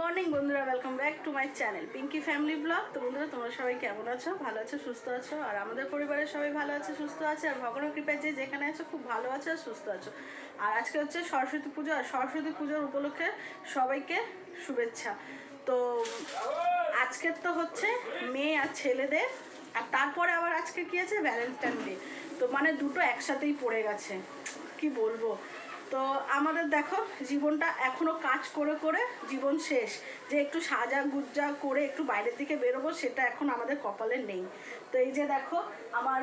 Morning বন্ধুরা welcome back to my channel Pinky family blog তো বন্ধুরা, তোমরা সবাই কেমন আছো? ভালো আছো, সুস্থ আছো? আর আমাদের পরিবারের সবাই ভালো আছে, সুস্থ আছে? আর ভগবানের কৃপায় যে যেখানে আছো, খুব ভালো আছো আর সুস্থ আছো। আর আজকে হচ্ছে সরস্বতী পুজো, আর সরস্বতী পুজোর উপলক্ষে সবাইকে শুভেচ্ছা। তো আজকের তো হচ্ছে মেয়ে আর ছেলেদের, আর তারপরে আবার আজকে কি আছে? ভ্যালেন্টাইন ডে তো মানে দুটো একসাথেই পড়ে গেছে। কি বলব? তো আমাদের দেখো, জীবনটা এখনও কাজ করে করে জীবন শেষ। যে একটু সাজা গুজ্জা করে একটু বাইরের দিকে বেরোবো, সেটা এখন আমাদের কপালে নেই। তো এই যে দেখো, আমার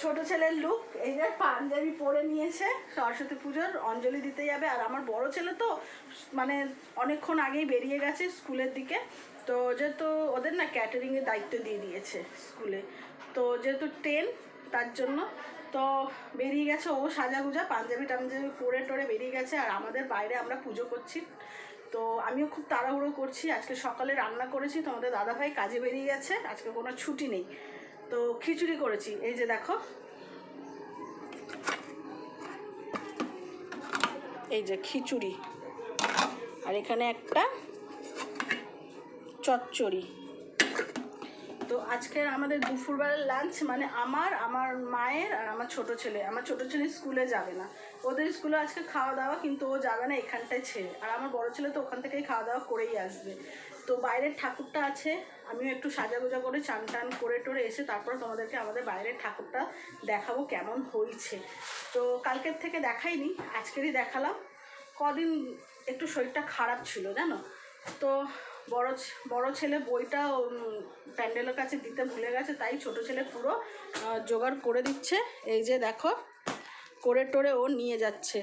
ছোট ছেলের লুক এই যে পাঞ্জাবি পরে নিয়েছে সরস্বতী পুজোর, অঞ্জলি দিতে যাবে। আর আমার বড় ছেলে তো মানে অনেকক্ষণ আগেই বেরিয়ে গেছে স্কুলের দিকে। তো যেহেতু ওদের না ক্যাটারিংয়ের দায়িত্ব দিয়ে দিয়েছে স্কুলে। তো যেহেতু টেন তার জন্য তো বেরিয়ে গেছে, ও সাজাগুজা, পাঞ্জাবি টাঞ্জাবি পরে টরে বেরিয়ে গেছে আর আমাদের বাইরে আমরা পুজো করছি। তো আমিও খুব তাড়াহুড়ো করছি, আজকে সকালে রান্না করেছি, তোমাদের দাদাভাই কাজে বেরিয়ে গেছে, আজকে কোনো ছুটি নেই। তো খিচুড়ি করেছি, এই যে দেখো। এই যে খিচুড়ি। আর এখানে একটা চচ্চড়ি। তো আজকের আমাদের দুপুরবেলার লাঞ্চ মানে আমার আমার মায়ের আর আমার ছোট ছেলে। আমার ছোট ছেলে স্কুলে যাবে না। ওদের স্কুলে আজকে খাওয়া দাওয়া, কিন্তু ও যাবে না এখানটায় ছেড়ে। আর আমার বড় ছেলে তো ওখান থেকেই খাওয়া দাওয়া করেই আসবে। তো বাইরের ঠাকুরটা আছে, আমিও একটু সাজা গোজা করে চান টান করে টোরে এসে তারপরে তোমাদেরকে আমাদের বাইরের ঠাকুরটা দেখাবো কেমন হয়েছে তো কালকের থেকে দেখাইনি, আজকেরই দেখালাম। কদিন একটু শরীরটা খারাপ ছিল, জানো? তো বড় বড় ছেলে বইটা প্যান্ডেলের কাছে দিতে ভুলে গেছে, তাই ছোট ছেলে পুরো জোগাড় করে দিচ্ছে। এই যে দেখো, করে টোরে ও নিয়ে যাচ্ছে।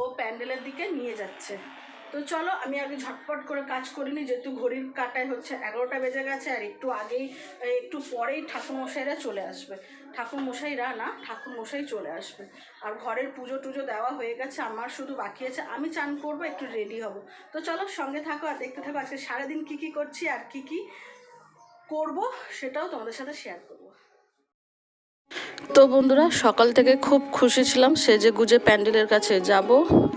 ও প্যান্ডেলের দিকে নিয়ে যাচ্ছে। তো চলো, আমি আগে ঝটপট করে কাজ করিনি, যেহেতু ঘড়ির কাটায় হচ্ছে এগারোটা বেজে গেছে, আর একটু আগেই, একটু পরেই ঠাকুমশাইরা চলে আসবে। ঠাকুরমশাইরা না, ঠাকুরমশাই চলে আসবে। আর ঘরের পুজো টুজো দেওয়া হয়ে গেছে, আমার শুধু বাকি আছে, আমি চান করব, একটু রেডি হব। তো চলো সঙ্গে থাকো আর দেখতে থাকো, আজকে সারাদিন কী কী করছি আর কী কী করব, সেটাও তোমাদের সাথে শেয়ার করব। তো বন্ধুরা, সকাল থেকে খুব খুশি ছিলাম সেজে গুজে প্যান্ডেলের কাছে যাব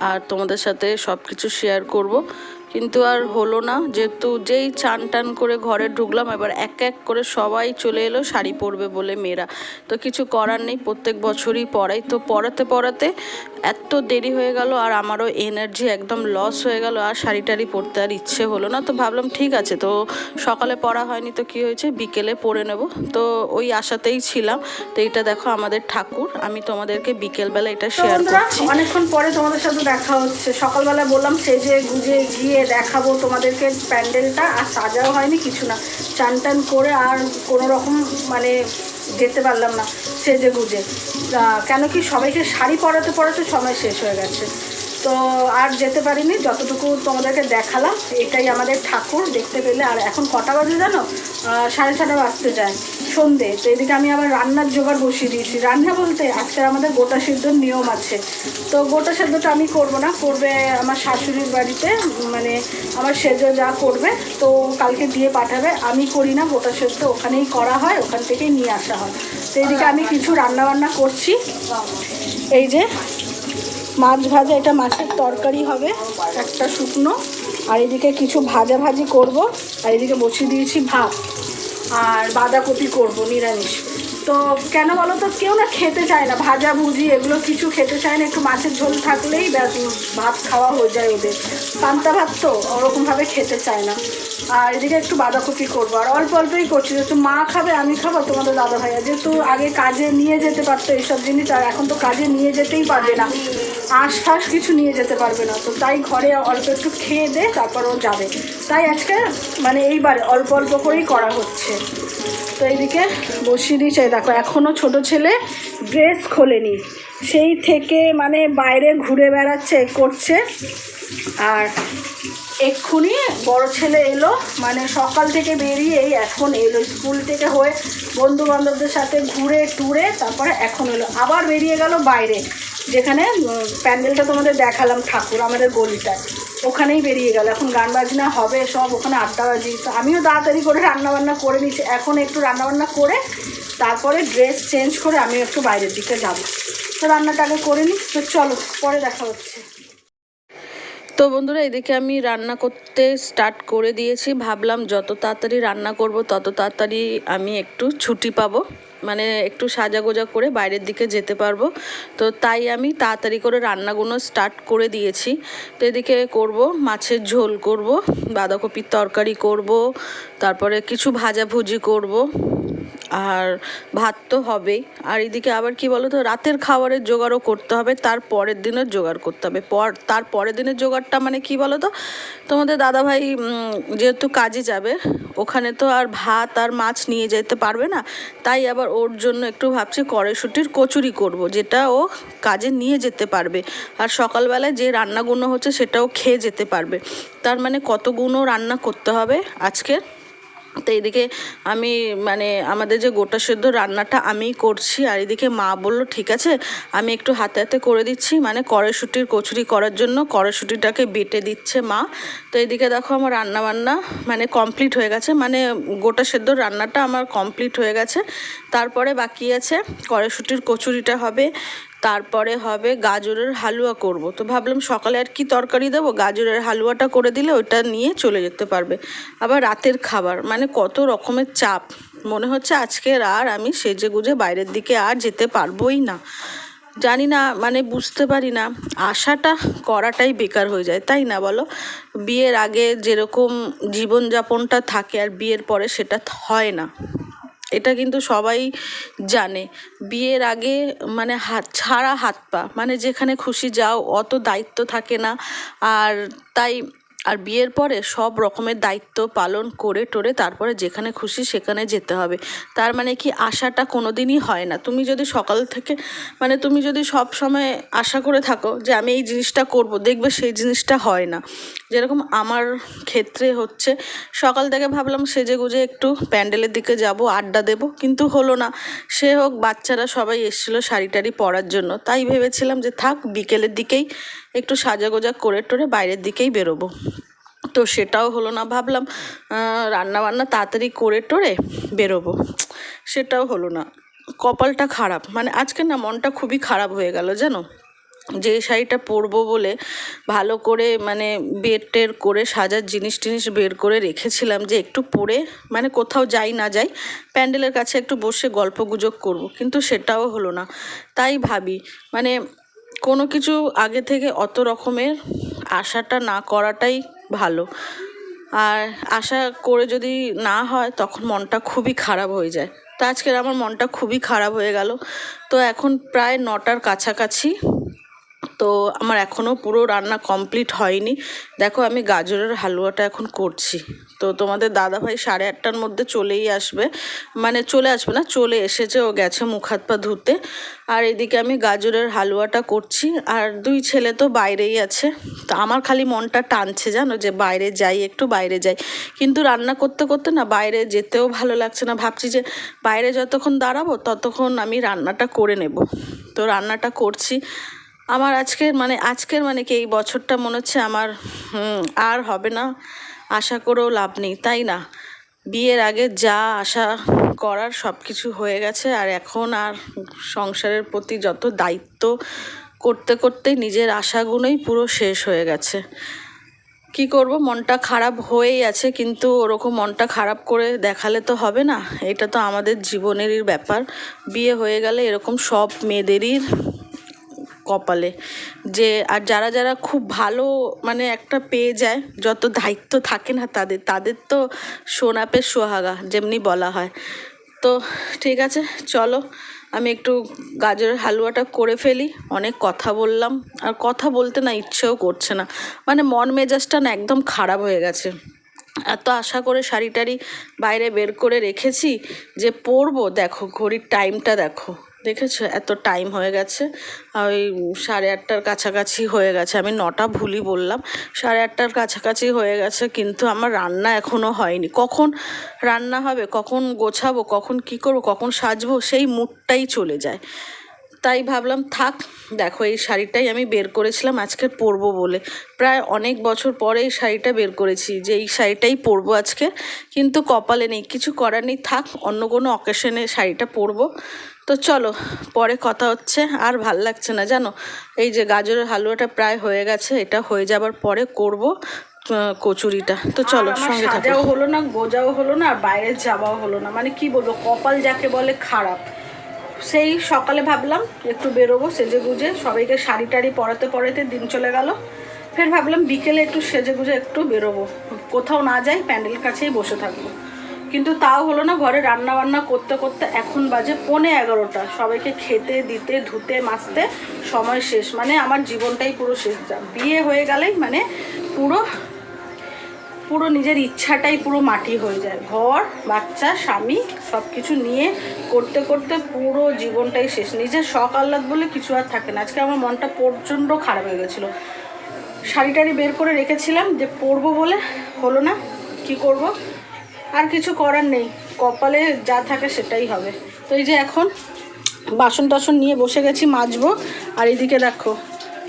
আর তোমাদের সাথে সব কিছু শেয়ার করব। কিন্তু আর হলো না। যেহেতু যেই চান টান করে ঘরে ঢুকলাম এবার এক এক করে সবাই চলে এলো শাড়ি পরবে বলে মেয়েরা। তো কিছু করার নেই প্রত্যেক বছরই পরাই তো পরাতে পরাতে এত দেরি হয়ে গেল আর আমারও এনার্জি একদম লস হয়ে গেল আর শাড়ি টাড়ি পরতে আর ইচ্ছে হলো না। তো ভাবলাম ঠিক আছে তো সকালে পরা হয়নি তো কি হয়েছে? বিকেলে পরে নেব। তো ওই আশাতেই ছিলাম। তো এইটা দেখো আমাদের ঠাকুর। আমি তোমাদেরকে বিকেলবেলা এটা শেয়ার করছি। অনেকক্ষণ পরে তোমাদের সাথে দেখা হচ্ছে। সকালবেলা বললাম সেজে গুজে গিয়ে দেখাবো তোমাদেরকে প্যান্ডেলটা, আর সাজাও হয়নি কিছু না। চান টান করে আর কোনো রকম মানে যেতে পারলাম না, সেজে গুজে। কেন কি সবাইকে শাড়ি পরাতে পরাতে সময় শেষ হয়ে গেছে। তো আর যেতে পারিনি, যতটুকু তোমাদেরকে দেখালাম, এটাই আমাদের ঠাকুর, দেখতে পেলে। আর এখন কটা বাজে জানো? সাড়ে ছটা বাজতে যায়, সন্ধে। তো এদিকে আমি আবার রান্নার জোগাড় বসিয়ে দিয়েছি। রান্না বলতে আজকে আমাদের গোটা সিদ্ধর নিয়ম আছে। তো গোটা সেদ্ধটা আমি করব না, করবে আমার শাশুড়ির বাড়িতে মানে আমার সেজো যা করবে, তো কালকে দিয়ে পাঠাবে। আমি করি না, গোটা সেদ্ধ ওখানেই করা হয়, ওখান থেকেই নিয়ে আসা হয়। তো এদিকে আমি কিছু রান্না বান্না করছি। এই যে মাছ ভাজা, এটা মাছের তরকারি হবে, একটা শুকনো। আর এদিকে কিছু ভাজা ভাজি করব, আর এদিকে বসিয়ে দিয়েছি ভাত। আর বাঁধাকপি করব, নিরামিষ। তো কেন বলো তো, কেউ না খেতে চায় না। ভাজা ভুজি, এগুলো কিছু খেতে চায় না। একটু মাছের ঝোল থাকলেই ভাত খাওয়া হয়ে যায় ওদের। পান্তা ভাত তো ওরকমভাবে খেতে চায় না। আর এদিকে একটু বাঁধাকপি করব। আর অল্প অল্পই করছি। যেহেতু মা খাবে, আমি খাব, তোমাদের দাদা ভাইয়া। যেহেতু আগে কাজে নিয়ে যেতে পারতো এইসব জিনিস, আর এখন তো কাজে নিয়ে যেতেই পারবে না। আঁশ ফাঁস কিছু নিয়ে যেতে পারবে না। তো তাই ঘরে অল্প একটু খেয়ে দে, তারপর ও যাবে। তাই আজকে মানে এইবার অল্প অল্প করেই করা হচ্ছে। তো এইদিকে বসিয়ে দিয়েছে। দেখো এখনও ছোট ছেলে ড্রেস খোলেনি। সেই থেকে মানে বাইরে ঘুরে বেড়াচ্ছে, করছে। আর এক্ষুনি বড় ছেলে এলো মানে সকাল থেকে বেরিয়ে এই এখন এলো স্কুল থেকে হয়ে বন্ধু বান্ধবদের সাথে ঘুরে টুরে, তারপরে এখন এলো। আবার বেরিয়ে গেল বাইরে, যেখানে প্যান্ডেলটা তোমাদের দেখালাম ঠাকুর, আমাদের গলিটায়। ওখানেই বেরিয়ে গেল। এখন গান বাজনা হবে, সব ওখানে আড্ডাবাজি তো আমিও তাড়াতাড়ি করে রান্নাবান্না করে নিচ্ছি। এখন একটু রান্নাবান্না করে তারপরে ড্রেস চেঞ্জ করে আমি একটু বাইরের দিকে যাব। তো রান্নাটা আগে করে নিই তো চলো, পরে দেখা হচ্ছে। তো বন্ধুরা, এদিকে আমি রান্না করতে স্টার্ট করে দিয়েছি। ভাবলাম যত তাড়াতাড়ি রান্না করব, তত তাড়াতাড়ি আমি একটু ছুটি পাবো। মানে একটু সাজাগোজা করে বাইরের দিকে যেতে পারব। তো তাই আমি তাড়াতাড়ি করে রান্নাগুলো স্টার্ট করে দিয়েছি। তো এদিকে করব, মাছের ঝোল করব, বাঁধাকপির তরকারি করব, তারপরে কিছু ভাজাভুজি করব। আর ভাত তো হবেই। আর এদিকে আবার কি বলো তো রাতের খাবারের জোগাড়ও করতে হবে, তার পরের দিনের জোগাড় করতে হবে। পর, তার পরের দিনের জোগাড়টা মানে কি বলো তো তোমাদের দাদাভাই যেহেতু কাজে যাবে, ওখানে তো আর ভাত আর মাছ নিয়ে যেতে পারবে না, তাই আবার ওর জন্য একটু ভাবছি কড়াইশুটির কচুরি করব, যেটা ও কাজে নিয়ে যেতে পারবে। আর সকালবেলায় যে রান্নাগুলো হচ্ছে সেটাও খেয়ে যেতে পারবে। তার মানে কতগুলো রান্না করতে হবে আজকের? তো এদিকে আমি মানে আমাদের যে গোটা সেদ্ধ রান্নাটা আমিই করছি, আর এদিকে মা বলল, ঠিক আছে, আমি একটু হাতে হাতে করে দিচ্ছি। মানে কড়াইশুটির কচুরি করার জন্য কড়াইশুটিটাকে বেটে দিচ্ছে মা। তো এদিকে দেখো আমার রান্না বান্না মানে কমপ্লিট হয়ে গেছে। মানে গোটা সেদ্ধ রান্নাটা আমার কমপ্লিট হয়ে গেছে। তারপরে বাকি আছে, কড়াইশুটির কচুরিটা হবে। তারপরে হবে গাজরের হালুয়া করব। তো ভাবলাম সকালে আর কি তরকারি দেবো? গাজরের হালুয়াটা করে দিলে ওইটা নিয়ে চলে যেতে পারবে। আবার রাতের খাবার মানে কত রকমের চাপ। মনে হচ্ছে আজকের আর আমি সেজে গুজে বাইরের দিকে আর যেতে পারবোই না। জানি না মানে বুঝতে পারি না। আশাটা করাটাই বেকার হয়ে যায়, তাই না বলো? বিয়ের আগে যেরকম জীবনযাপনটা থাকে আর বিয়ের পরে সেটা হয় না। এটা কিন্তু সবাই জানে। বিয়ের আগে মানে হাত ছাড়া হাত পা মানে যেখানে খুশি যাও, অত দায়িত্ব থাকে না। আর তাই আর বিয়ের পরে সব রকমের দায়িত্ব পালন করে টোরে তারপরে যেখানে খুশি সেখানে যেতে হবে। তার মানে কি আশাটা কোনো দিনই হয় না। তুমি যদি সকাল থেকে মানে তুমি যদি সব সময় আশা করে থাকো যে আমি এই জিনিসটা করব, দেখবে সেই জিনিসটা হয় না। যেরকম আমার ক্ষেত্রে হচ্ছে, সকাল থেকে ভাবলাম সেজে গুজে একটু প্যান্ডেলের দিকে যাব, আড্ডা দেব, কিন্তু হলো না। সে হোক, বাচ্চারা সবাই এসেছিল শাড়ি টাড়ি পরার জন্য। তাই ভেবেছিলাম যে থাক, বিকেলের দিকেই একটু সাজা গোজা করে টোরে বাইরের দিকেই বেরোবো। তো সেটাও হলো না, ভাবলাম রান্না বান্না তাড়াতাড়ি করে টোরে বেরোবো। সেটাও হলো না। কপালটা খারাপ। মানে আজকে না মনটা খুবই খারাপ হয়ে গেল, জানো? যে শাড়িটা পরবো বলে ভালো করে মানে বের টের করে সাজার জিনিস টিনিস বের করে রেখেছিলাম যে একটু পরে মানে কোথাও যাই না যাই, প্যান্ডেলের কাছে একটু বসে গল্প গুজব করব। কিন্তু সেটাও হলো না। তাই ভাবি মানে কোনো কিছু আগে থেকে অত রকমের আশাটা না করাটাই ভালো। আর আশা করে যদি না হয়, তখন মনটা খুবই খারাপ হয়ে যায়। তো আজকের আমার মনটা খুবই খারাপ হয়ে গেল। তো এখন প্রায় নটার কাছাকাছি তো আমার এখনও পুরো রান্না কমপ্লিট হয়নি। দেখো আমি গাজরের হালুয়াটা এখন করছি। তো তোমাদের দাদাভাই সাড়ে আটটার মধ্যে চলেই আসবে। মানে চলে আসবে না, চলে এসেছে, ও গেছে মুখ হাত পা ধুতে। আর এদিকে আমি গাজরের হালুয়াটা করছি। আর দুই ছেলে তো বাইরেই আছে। তো আমার খালি মনটা টানছে, জানো যে বাইরে যাই, একটু বাইরে যাই। কিন্তু রান্না করতে করতে না বাইরে যেতেও ভালো লাগছে না। ভাবছি যে বাইরে যতক্ষণ দাঁড়াবো ততক্ষণ আমি রান্নাটা করে নেব। তো রান্নাটা করছি। আমার আজকের মানে আজকের মানে কি এই বছরটা মনে হচ্ছে আমার আর হবে না? আশা করেও লাভ নেই, তাই না? বিয়ের আগে যা আশা করার সব কিছু হয়ে গেছে, আর এখন আর সংসারের প্রতি যত দায়িত্ব করতে করতে নিজের আশাগুলোই পুরো শেষ হয়ে গেছে। কি করব? মনটা খারাপ হয়েই আছে, কিন্তু ওরকম মনটা খারাপ করে দেখালে তো হবে না। এটা তো আমাদের জীবনেরই ব্যাপার। বিয়ে হয়ে গেলে এরকম সব মেয়েদেরই কপালে। যে, আর যারা যারা খুব ভালো মানে একটা পেয়ে যায়, যত দায়িত্ব থাকে না তাদের তাদের তো সোনাপের সোহাগা, যেমনি বলা হয়। তো, ঠিক আছে, চলো, আমি একটু গাজরের হালুয়াটা করে ফেলি, অনেক কথা বললাম, আর কথা বলতে না ইচ্ছেও করছে না। মানে মন মেজাজটা না একদম খারাপ হয়ে গেছে। এত আশা করে শাড়ি বাইরে বের করে রেখেছি, যে পরবো, দেখো, ঘড়ির টাইমটা দেখো। দেখেছ? এত টাইম হয়ে গেছে। ওই সাড়ে আটটার কাছাকাছি হয়ে গেছে। আমি নটা ভুলই বললাম। সাড়ে আটটার কাছাকাছি হয়ে গেছে, কিন্তু আমার রান্না এখনও হয়নি। কখন রান্না হবে? কখন গোছাবো? কখন কি করব? কখন সাজবো? সেই মুডটাই চলে যায়। তাই ভাবলাম, থাক, দেখো, এই শাড়িটাই আমি বের করেছিলাম আজকে পরবো বলে। প্রায় অনেক বছর পরে এই শাড়িটা বের করেছি, যে এই শাড়িটাই পরবো আজকে। কিন্তু কপালে নেই। কিছু করার নেই। থাক, অন্য কোনো অকেশনে শাড়িটা পরবো। তো চলো পরে কথা হচ্ছে আর ভালো লাগছে না জানো? এই যে গাজরের হালুয়াটা প্রায় হয়ে গেছে এটা হয়ে যাবার পরে করব কচুরিটা। তো চলো সঙ্গে থাকো। সাজাও হলো না গোজাও হলো না আর বাইরে যাওয়াও হলো না। মানে কি বলব কপাল যাকে বলে খারাপ। সেই সকালে ভাবলাম একটু বেরোবো সেজে গুজে সবাইকে শাড়ি টাড়ি পরাতে পরাতে দিন চলে গেল। ফের ভাবলাম বিকেলে একটু সেজে গুজে একটু বেরোবো। কোথাও না যাই প্যান্ডেল কাছেই বসে থাকব। কিন্তু তাও হলো না, ঘরে রান্না বান্না করতে করতে এখন বাজে পৌনে এগারোটা। সবাইকে খেতে, দিতে, ধুতে, মাজতে সময় শেষ। মানে আমার জীবনটাই পুরো শেষ যা। বিয়ে হয়ে গেলেই মানে পুরো পুরো নিজের ইচ্ছাটাই পুরো মাটি হয়ে যায়। ঘর, বাচ্চা, স্বামী সব কিছু নিয়ে করতে করতে পুরো জীবনটাই শেষ। নিজের শখ আহ্লাদ বলে কিছু আর থাকে না। আজকে আমার মনটা প্রচণ্ড খারাপ হয়ে গেছিল। শাড়ি টাড়ি বের করে রেখেছিলাম যে পরবো বলে, হলো না? কি করব? আর কিছু করার নেই। কপালে যা থাকে সেটাই হবে। তো এই যে এখন বাসন টাসন নিয়ে বসে গেছি মাজবো। আর এদিকে দেখো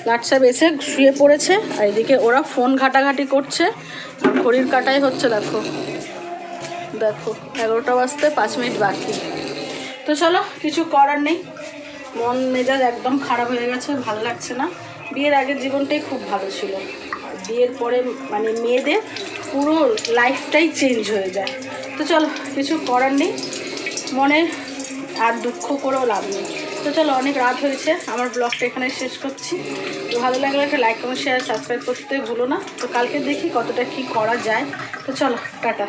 লাটসাপ এসে শুয়ে পড়েছে। আর এদিকে ওরা ফোন ঘাটাঘাটি করছে। আর ঘড়ির কাটাই হচ্ছে দেখো। দেখো, এগারোটা বাজতে পাঁচ মিনিট বাকি। তো চলো, কিছু করার নেই। মন মেজাজ একদম খারাপ হয়ে গেছে, ভালো লাগছে না। বিয়ের আগের জীবনটাই খুব ভালো ছিল। বিয়ের পরে মানে মেয়েদের পুরো লাইফটাই চেঞ্জ হয়ে যায়। তো চলো, কিছু করার নেই। মনে আর দুঃখ করেও লাভ নেই। তো চলো, অনেক রাত হয়েছে। আমার ব্লগটা এখানে শেষ করছি। তো ভালো লাগলে একটা লাইক কমেন্ট শেয়ার সাবস্ক্রাইব করতে ভুলো না। তো কালকে দেখি কতটা কি করা যায়। তো চলো, টাটা।